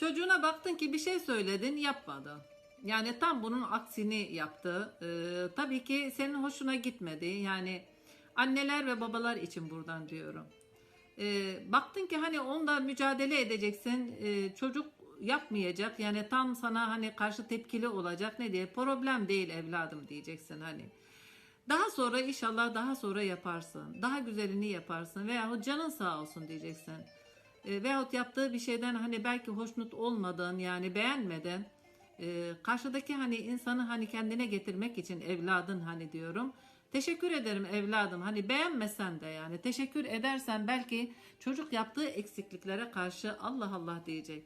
Çocuğuna baktın ki bir şey söyledin yapmadı. Yani tam bunun aksini yaptı. Ee, tabii ki senin hoşuna gitmedi. Yani anneler ve babalar için buradan diyorum. Ee, baktın ki hani onda mücadele edeceksin. Ee, çocuk yapmayacak. Yani tam sana hani karşı tepkili olacak. Ne diye? Problem değil evladım diyeceksin hani. Daha sonra inşallah daha sonra yaparsın. Daha güzelini yaparsın. Veyahut canın sağ olsun diyeceksin. E, veyahut yaptığı bir şeyden hani belki hoşnut olmadın yani beğenmeden e, karşıdaki hani insanı hani kendine getirmek için evladın hani diyorum. Teşekkür ederim evladım. Hani beğenmesen de yani teşekkür edersen belki çocuk yaptığı eksikliklere karşı Allah Allah diyecek.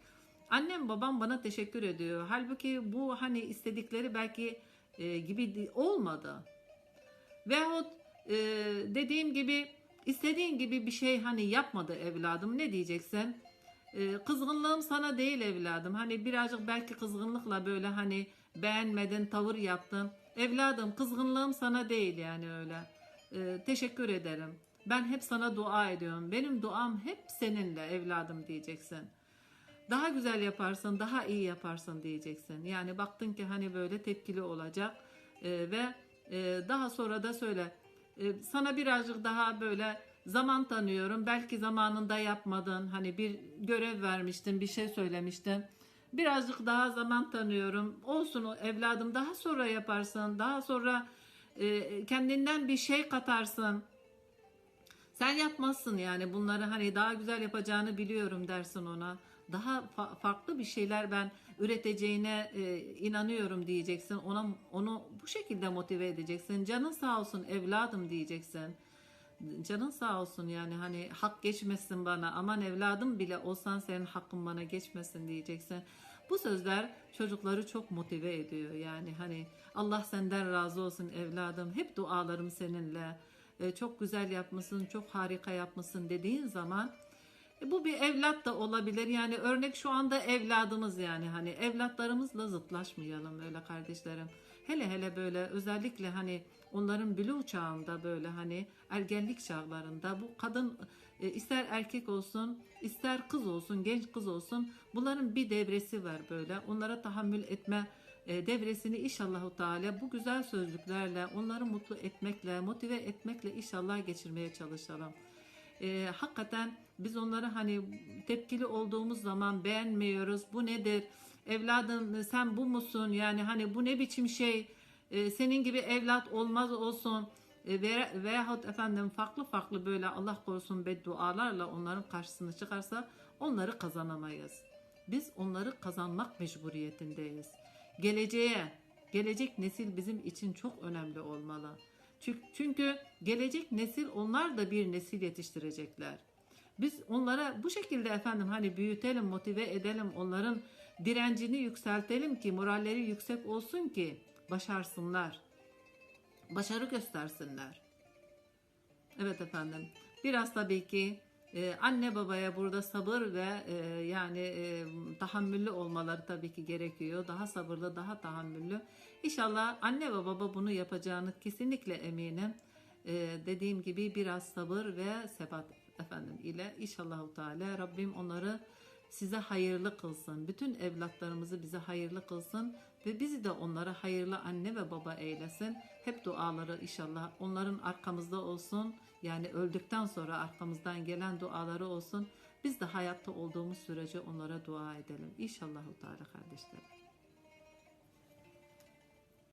Annem babam bana teşekkür ediyor. Halbuki bu hani istedikleri belki e, gibi olmadı. Veyahut e, dediğim gibi istediğin gibi bir şey hani yapmadı evladım ne diyeceksin? E, kızgınlığım sana değil evladım. Hani birazcık belki kızgınlıkla böyle hani beğenmedin tavır yaptın. Evladım kızgınlığım sana değil yani öyle. E, teşekkür ederim. Ben hep sana dua ediyorum. Benim duam hep seninle evladım diyeceksin daha güzel yaparsın, daha iyi yaparsın diyeceksin. Yani baktın ki hani böyle tepkili olacak e, ve e, daha sonra da söyle. E, sana birazcık daha böyle zaman tanıyorum. Belki zamanında yapmadın. Hani bir görev vermiştin, bir şey söylemiştin. Birazcık daha zaman tanıyorum. Olsun evladım daha sonra yaparsın. Daha sonra e, kendinden bir şey katarsın. Sen yapmazsın yani bunları hani daha güzel yapacağını biliyorum dersin ona. Daha fa- farklı bir şeyler ben üreteceğine e, inanıyorum diyeceksin. Ona onu bu şekilde motive edeceksin. Canın sağ olsun evladım diyeceksin. Canın sağ olsun yani hani hak geçmesin bana. Aman evladım bile olsan senin hakkın bana geçmesin diyeceksin. Bu sözler çocukları çok motive ediyor. Yani hani Allah senden razı olsun evladım. Hep dualarım seninle. E, çok güzel yapmışsın, çok harika yapmışsın dediğin zaman e, bu bir evlat da olabilir. Yani örnek şu anda evladımız yani hani evlatlarımızla zıtlaşmayalım öyle kardeşlerim. Hele hele böyle özellikle hani onların blue çağında böyle hani ergenlik çağlarında bu kadın e, ister erkek olsun ister kız olsun genç kız olsun bunların bir devresi var böyle onlara tahammül etme e, devresini inşallah Teala bu güzel sözlüklerle onları mutlu etmekle motive etmekle inşallah geçirmeye çalışalım. E, hakikaten biz onları hani tepkili olduğumuz zaman beğenmiyoruz. Bu nedir? Evladım sen bu musun? Yani hani bu ne biçim şey? E, senin gibi evlat olmaz olsun. E, ve, veyahut efendim farklı farklı böyle Allah korusun beddualarla onların karşısına çıkarsa onları kazanamayız. Biz onları kazanmak mecburiyetindeyiz. Geleceğe, gelecek nesil bizim için çok önemli olmalı. Çünkü, gelecek nesil onlar da bir nesil yetiştirecekler. Biz onlara bu şekilde efendim hani büyütelim, motive edelim, onların direncini yükseltelim ki moralleri yüksek olsun ki başarsınlar. Başarı göstersinler. Evet efendim. Biraz tabii ki e, anne babaya burada sabır ve e, yani e, tahammüllü olmaları tabii ki gerekiyor. Daha sabırlı, daha tahammüllü. İnşallah anne ve baba bunu yapacağını kesinlikle eminim. E, dediğim gibi biraz sabır ve sebat efendim ile inşallah Teala Rabbim onları size hayırlı kılsın. Bütün evlatlarımızı bize hayırlı kılsın ve bizi de onlara hayırlı anne ve baba eylesin. Hep duaları inşallah onların arkamızda olsun. Yani öldükten sonra arkamızdan gelen duaları olsun. Biz de hayatta olduğumuz sürece onlara dua edelim. İnşallah Teala kardeşlerim.